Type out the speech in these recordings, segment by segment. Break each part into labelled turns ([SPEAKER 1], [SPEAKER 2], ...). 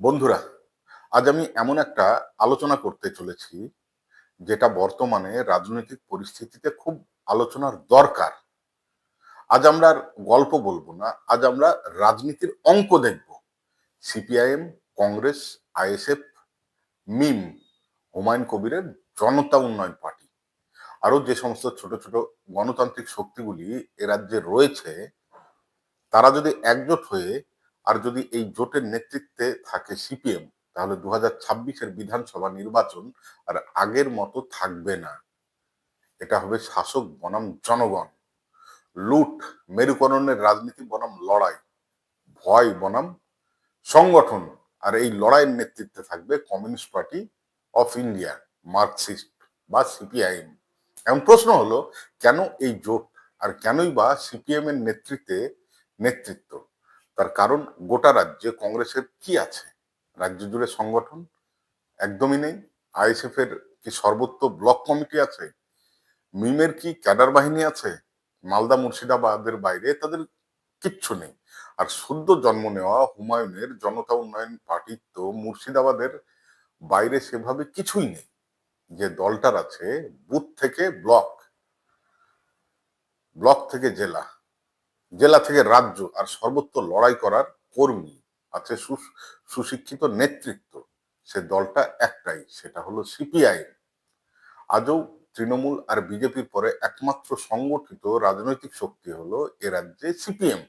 [SPEAKER 1] বন্ধুরা, আজ আমি এমন একটা আলোচনা করতে চলেছি যেটা বর্তমানে রাজনৈতিক পরিস্থিতিতে খুব আলোচনার দরকার। আজ আমরা গল্প বলব না, আজ আমরা রাজনীতির অঙ্ক দেখব। সিপিআইএম, কংগ্রেস, আইএসএফ, মিম, হুমায়ুন কবিরের জনতা উন্নয়ন পার্টি আরও যে সমস্ত ছোট ছোট গণতান্ত্রিক শক্তিগুলি এ রাজ্যে রয়েছে, তারা যদি একজোট হয়ে আর যদি এই জোটের নেতৃত্বে থাকে সিপিএম, তাহলে দু হাজার ছাব্বিশের বিধানসভা নির্বাচন আর আগের মতো থাকবে না। এটা হবে শাসক বনাম জনগণ। লুট, মেরুকরণের রাজনীতি বনাম লড়াই। ভয় বনাম সংগঠন। আর এই লড়াইয়ের নেতৃত্বে থাকবে communist party of India, Marxist বা সিপিআইএম। এমন প্রশ্ন হলো, কেন এই জোট আর কেনই বা সিপিএম এর নেতৃত্বে নেতৃত্ব? তার কারণ গোটা রাজ্যে কংগ্রেসের কি আছে? রাজ্য জুড়ে সংগঠন একদমই নেই। আইএসএফ এর কি সর্বত্র ব্লক কমিটি আছে? মিমের কি ক্যাডার বাহিনী আছে? মালদা মুর্শিদাবাদের বাইরে তাদের কিচ্ছু নেই। আর সদ্য জন্ম নেওয়া হুমায়ুনের জনতা উন্নয়ন পার্টির তো মুর্শিদাবাদের বাইরে সেভাবে কিছুই নেই। যে দলটার আছে বুথ থেকে ব্লক ব্লক থেকে জেলা। জেলা থেকে রাজ্য আর সর্বত্র লড়াই করার কর্মী আছে সুশিক্ষিত নেতৃত্ব। সে দলটা একটাই, সেটা হলো সিপিআই। আজও তৃণমূল আর বিজেপির পরে একমাত্র সংগঠিত রাজনৈতিক শক্তি হলো এ রাজ্যে সিপিএম।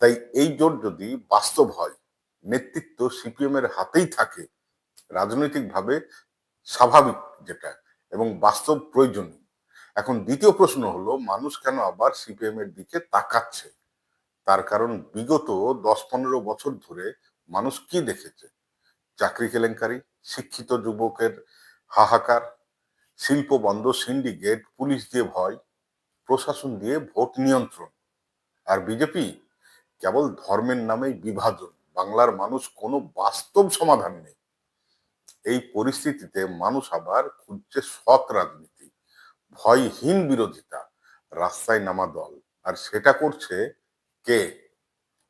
[SPEAKER 1] তাই এই জোট যদি বাস্তব হয়, নেতৃত্ব সিপিএম এর হাতেই থাকে, রাজনৈতিকভাবে স্বাভাবিক যেটা এবং বাস্তব প্রয়োজনীয়। এখন দ্বিতীয় প্রশ্ন হলো, মানুষ কেন আবার সিপিএম এর দিকে তাকাচ্ছে? তার কারণ বিগত দশ পনেরো বছর ধরে মানুষ কি দেখেছে? চাকরি কেলেঙ্কারি, শিক্ষিত যুবকের হাহাকার, শিল্প বন্ধ, সিন্ডিকেট, পুলিশ দিয়ে ভয়, প্রশাসন দিয়ে ভোট নিয়ন্ত্রণ। আর বিজেপি কেবল ধর্মের নামেই বিভাজন, বাংলার মানুষ কোনো বাস্তব সমাধান নেই। এই পরিস্থিতিতে মানুষ আবার খুঁজছে সৎ রাজনীতি। ভয়হীন বিরোধিতা, রাস্তায় নামা দল। আর সেটা করছে কে?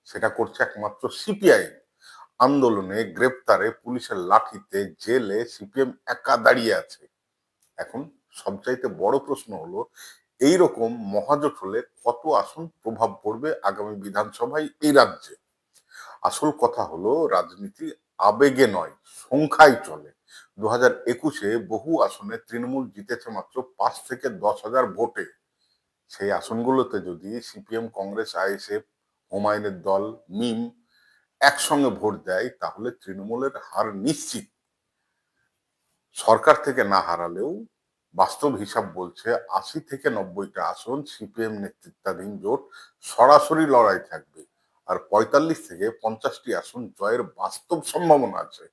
[SPEAKER 1] সেটা করছে একমাত্র সিপিআই। আন্দোলনে, গ্রেপ্তারে, পুলিশের লাঠিতে, জেলে সিপিএম একা দাঁড়িয়ে আছে। এখন সবচাইতে বড় প্রশ্ন হলো এই রকম মহাজোট হলে কত আসন প্রভাব পড়বে আগামী বিধানসভায় এই রাজ্যে? আসল কথা হলো, রাজনীতি আবেগে নয় সংখ্যায় চলে। দু হাজার একুশে বহু আসনে তৃণমূল জিতেছে মাত্র পাঁচ থেকে দশ হাজার ভোটে। সেই আসনগুলোতে যদি সিপিএম, কংগ্রেস, আইএসএফ, হুমায়ুনের দল, মিম একসঙ্গে ভোট দেয়, তাহলে তৃণমূলের হার নিশ্চিত। সরকার থেকে না হারালেও বাস্তব হিসাব বলছে আশি থেকে নব্বইটা আসন সিপিএম নেতৃত্বাধীন জোট সরাসরি লড়াই থাকবে। আর পঁয়তাল্লিশ থেকে পঞ্চাশটি আসন জয়ের বাস্তব সম্ভাবনা আছে।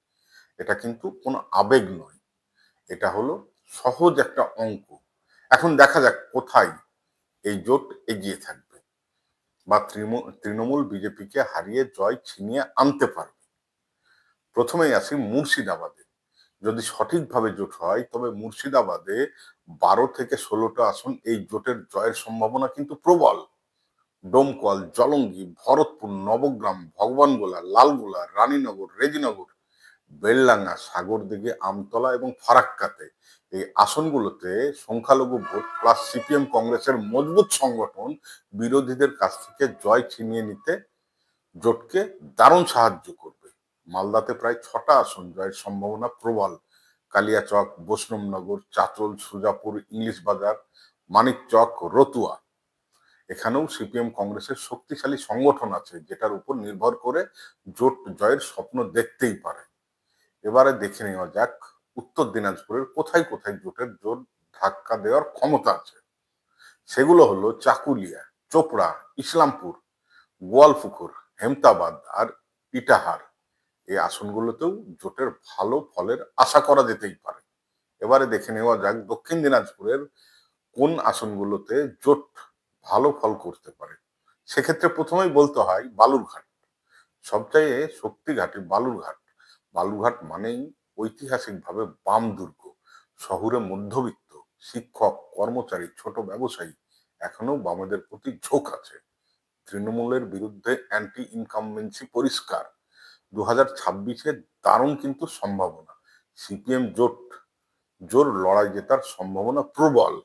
[SPEAKER 1] এটা কিন্তু কোনো আবেগ নয়। এটা হলো সহজ একটা অঙ্ক। এখন দেখা যাক কোথায় এই জোট এগিয়ে থাকবে বা তৃণমূল বিজেপিকে হারিয়ে জয় ছিনিয়ে আনতে পারবে। প্রথমেই আসি মুর্শিদাবাদে। যদি সঠিকভাবে জোট হয়, তবে মুর্শিদাবাদে বারো থেকে ষোলোটা আসন এই জোটের জয়ের সম্ভাবনা কিন্তু প্রবল। ডোমকল, জলঙ্গি, ভরতপুর, নবগ্রাম, ভগবানগোলা, লালগোলা, রানীনগর, রেজিনগর বেলডাঙ্গা সাগরদিঘি আমতলা এবং ফারাক্কাতে। এই আসনগুলোতে সংখ্যালঘু ভোট প্লাস সিপিএম কংগ্রেসের মজবুত সংগঠন বিরোধীদের কাছ থেকে জয় ছিনিয়ে নিতে জোটকে দারুণ সাহায্য করবে। মালদাতে প্রায় ছটা আসন জয়ের সম্ভাবনা প্রবল। কালিয়াচক বৈষ্ণবনগর, চাচল, সুজাপুর, ইংলিশ বাজার মানিকচক রতুয়া। এখানেও সিপিএম কংগ্রেসের শক্তিশালী সংগঠন আছে, যেটার উপর নির্ভর করে জোট জয়ের স্বপ্ন দেখতেই পারে। এবারে দেখে নেওয়া যাক, উত্তর দিনাজপুরের কোথায় কোথায় জোটের জোট ধাক্কা দেওয়ার ক্ষমতা আছে। সেগুলো হলো চাকুলিয়া, চোপড়া, ইসলামপুর, গোয়ালপুকুর, হেমতাবাদ আর ইটাহার। এই আসনগুলোতেও জোটের ভালো ফলের আশা করা যেতেই পারে। এবারে দেখে নেওয়া যাক দক্ষিণ দিনাজপুরের কোন আসনগুলোতে জোট ভালো ফল করতে পারে। সেক্ষেত্রে প্রথমেই বলতে হয় বালুরঘাট। সবচাইতে শক্তিঘাটে বালুরঘাট। বালুরঘাট মানেই ঐতিহাসিকভাবে বাম দুর্গ। শহুরে মধ্যবিত্ত, শিক্ষক, কর্মচারী, ছোট ব্যবসায়ী এখনও বামেদের প্রতি ঝোঁক আছে। তৃণমূলের বিরুদ্ধে অ্যান্টি ইনকামবেন্সি পরিষ্কার। দু হাজার ছাব্বিশে দারুণ কিন্তু সম্ভাবনা। সিপিএম জোট, জোর লড়াই জেতার সম্ভাবনা প্রবল।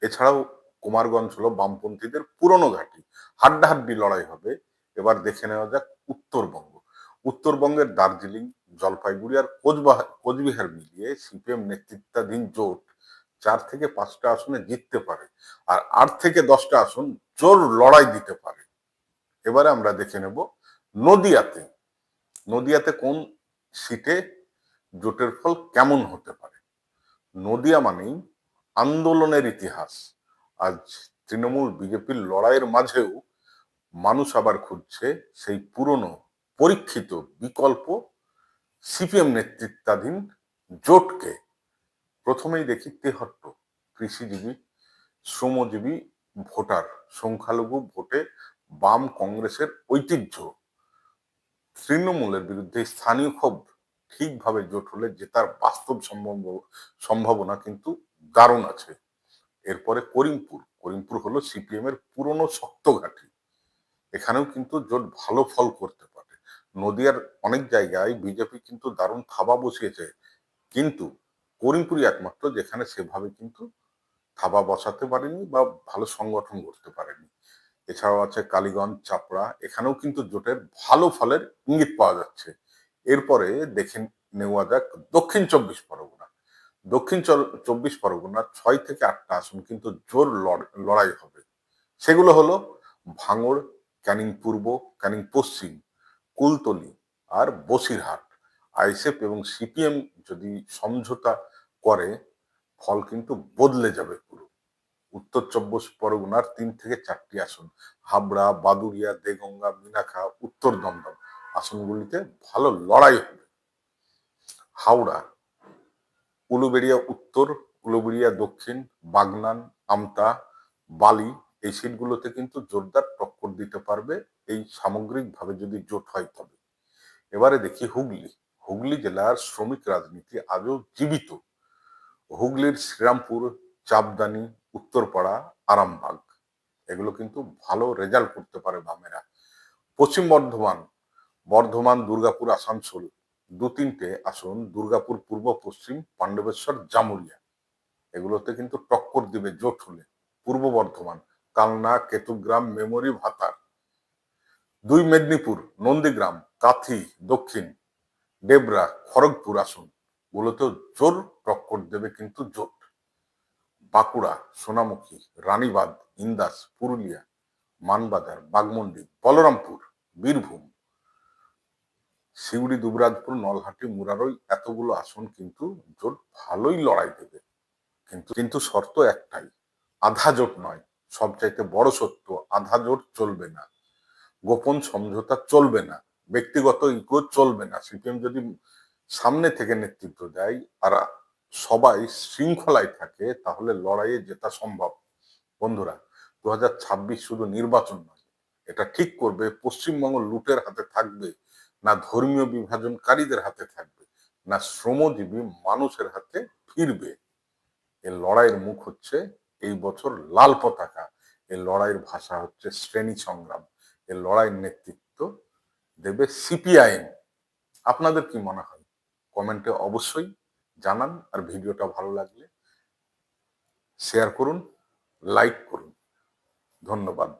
[SPEAKER 1] এছাড়াও কুমারগঞ্জ হলো বামপন্থীদের পুরনো ঘাঁটি। হাড্ডাহাড্ডি লড়াই হবে। এবার দেখে নেওয়া যাক উত্তরবঙ্গ। উত্তরবঙ্গের দার্জিলিং, জলপাইগুড়ি আর কোচবাহার কোচবিহার মিলিয়ে সিপিএম নেতৃত্বাধীন জোট চার থেকে পাঁচটা আসনে জিততে পারে আর আট থেকে দশটা আসন জোর লড়াই দিতে পারে। এবারে আমরা দেখে নেব নদিয়াতে নদিয়াতে কোন সিটে জোটের ফল কেমন হতে পারে? নদিয়া মানেই আন্দোলনের ইতিহাস। আজ তৃণমূল বিজেপির লড়াইয়ের মাঝেও মানুষ আবার খুঁজছে সেই পুরনো পরীক্ষিত বিকল্প সিপিএম নেতৃত্বাধীন জোটকে প্রথমেই দেখি তেহট্ট, কৃষিজীবী, শ্রমজীবী ভোটার, সংখ্যালঘু ভোটে বাম কংগ্রেসের ঐতিহ্য। তৃণমূলের বিরুদ্ধে স্থানীয় ক্ষোভ, ঠিকভাবে জোট হলে জেতার বাস্তব সম্ভব, সম্ভাবনা কিন্তু দারুণ আছে। এরপরে করিমপুর করিমপুর হলো সিপিএম এর পুরনো শক্ত ঘাঁটি। এখানেও কিন্তু জোট ভালো ফল করতে নদিয়ার অনেক জায়গায় বিজেপি কিন্তু দারুণ থাবা বসিয়েছে। কিন্তু করিমপুরি একমাত্র যেখানে সেভাবে কিন্তু থাবা বসাতে পারেনি বা ভালো সংগঠন করতে পারেনি। এছাড়াও আছে কালীগঞ্জ, চাপড়া, এখানেও কিন্তু জোটের ভালো ফলের ইঙ্গিত পাওয়া যাচ্ছে। এরপরে দেখে নেওয়া যাক দক্ষিণ চব্বিশ পরগনা। দক্ষিণ চব্বিশ পরগনা ছয় থেকে আটটা আসন কিন্তু জোর লড়- লড়াই হবে। সেগুলো হলো ভাঙড়, ক্যানিং পূর্ব, ক্যানিং পশ্চিম। কুলতলি আর বসিরহাট। আইসেফ এবং সিপিএম যদি সমঝোতা করে, ফল কিন্তু বদলে যাবে পুরো। উত্তর চব্বিশ পরগনার তিন থেকে চারটি আসন, হাবড়া বাদুরিয়া দেগঙ্গা মিনাখা উত্তর দমদম আসনগুলিতে ভালো লড়াই হবে। হাওড়া, উলুবেড়িয়া উত্তর, উলুবেড়িয়া দক্ষিণ, বাগনান, আমতা, বালি, এই সিটগুলোতে কিন্তু জোরদার টক্কর দিতে পারবে এই সামগ্রিকভাবে যদি জোট হয় তবে। এবারে দেখি হুগলি। হুগলি জেলার শ্রমিক রাজনীতি আজও জীবিত। হুগলির শ্রীরামপুর, চাপদানি, উত্তরপাড়া, আরামবাগ, এগুলো কিন্তু ভালো রেজাল্ট করতে পারে বামেরা। পশ্চিম বর্ধমান বর্ধমান, দুর্গাপুর, আসানসোল, দু তিনটে আসন, দুর্গাপুর, পূর্ব, পশ্চিম, পাণ্ডবেশ্বর, জামুরিয়া। এগুলোতে কিন্তু টক্কর দিবে জোট হলে। পূর্ব বর্ধমান, কালনা, কেতুগ্রাম, মেমোরি, ভাতার। দুই মেদিনীপুর, নন্দীগ্রাম, কাথি, দক্ষিণ ডেবরা খড়গপুর আসন। গুলোতেও জোর টক্কর দেবে কিন্তু জোট। বাঁকুড়া, সোনামুখী, রানীবাঁধ, ইন্দাস, পুরুলিয়া মানবাজার বাগমন্ডি বলরামপুর, বীরভূম, সিউড়ি, দুবরাজপুর, নলহাটি, মুরারই এতগুলো আসন কিন্তু জোট ভালোই লড়াই দেবে। কিন্তু কিন্তু শর্ত একটাই, আধা জোট নয়, সবচাইতে বড় সত্য আধা জোট চলবে না। গোপন সমঝোতা চলবে না, ব্যক্তিগত ইকো চলবে না। সিপিএম যদি সামনে থেকে নেতৃত্ব দেয় আর সবাই শৃঙ্খলায় থাকে, তাহলে লড়াইয়ে জেতা সম্ভব। বন্ধুরা, দুহাজার ছাব্বিশ শুধু নির্বাচন নয়, এটা ঠিক করবে, পশ্চিমবঙ্গ লুটের হাতে থাকবে, না ধর্মীয় বিভাজনকারীদের হাতে থাকবে, না শ্রমজীবী মানুষের হাতে ফিরবে। এর লড়াইয়ের মুখ হচ্ছে এই বছর লাল পতাকা এই লড়াইয়ের ভাষা হচ্ছে শ্রেণি সংগ্রাম। এই লড়াইয়ের নেতৃত্ব দেবে সিপিআইএম আপনাদের কি মনে হয়? কমেন্টে অবশ্যই জানান আর ভিডিওটা ভালো লাগলে শেয়ার করুন লাইক করুন। ধন্যবাদ।